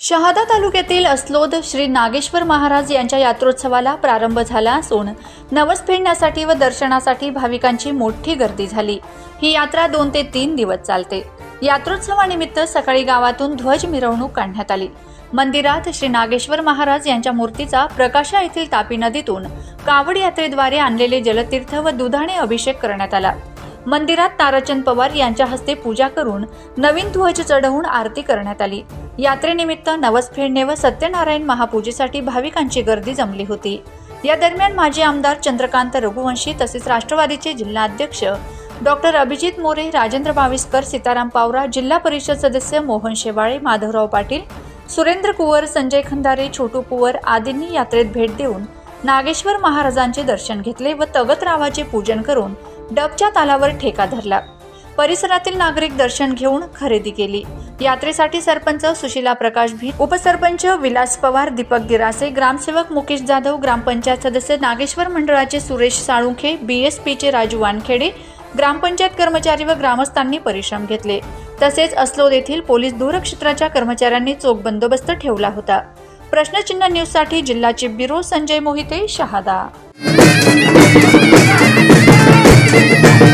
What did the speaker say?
शहादा तालुक्यातील असलोद श्री नागेश्वर महाराज यांच्या यात्रोत्सवाला प्रारंभ झाला असून नवस फेडण्यासाठी व दर्शनासाठी भाविकांची मोठी गर्दी झाली. ही यात्रा दोन ते तीन दिवस चालते. यात्रोत्सवानिमित्त सकाळी गावातून ध्वज मिरवणूक काढण्यात आली. मंदिरात श्री नागेश्वर महाराज यांच्या मूर्तीचा प्रकाशा येथील तापी नदीतून कावड यात्रेद्वारे आणलेले जलतीर्थ व दुधाने अभिषेक करण्यात आला. मंदिरात ताराचंद पवार यांच्या हस्ते पूजा करून नवीन ध्वज चढवून आरती करण्यात आली. यात्रेनिमित्त नवस फेडणे व सत्यनारायण महापूजेसाठी भाविकांची गर्दी जमली होती. या दरम्यान माजी आमदार चंद्रकांत रघुवंशी तसेच राष्ट्रवादीचे जिल्हाध्यक्ष डॉक्टर अभिजित मोरे राजेंद्र बाविस्कर सीताराम पावरा जिल्हा परिषद सदस्य मोहन शेवाळे माधवराव पाटील सुरेंद्र कुवर संजय खंदारे छोटू कुवर आदींनी यात्रेत भेट देऊन नागेश्वर महाराजांचे दर्शन घेतले व तगतरावाचे पूजन करून डबच्या तालावर ठेका धरला. परिसरातील नागरिक दर्शन घेऊन खरेदी केली. यात्रेसाठी सरपंच सुशीला प्रकाश भी उपसरपंच विलास पवार दीपक गिरासे ग्रामसेवक मुकेश जाधव ग्रामपंचायत सदस्य नागेश्वर मंडळाचे सुरेश साळुंखे बीएसपीचे राजू वानखेडे ग्रामपंचायत कर्मचारी व ग्रामस्थांनी परिश्रम घेतले. तसेच अस्लोद येथील पोलीस दूरक्षेत्राच्या कर्मचाऱ्यांनी चोख बंदोबस्त ठेवला होता. प्रश्नचिन्ह न्यूजसाठी जिल्हा chief bureau Sanjay Mohite Shahada. Thank you.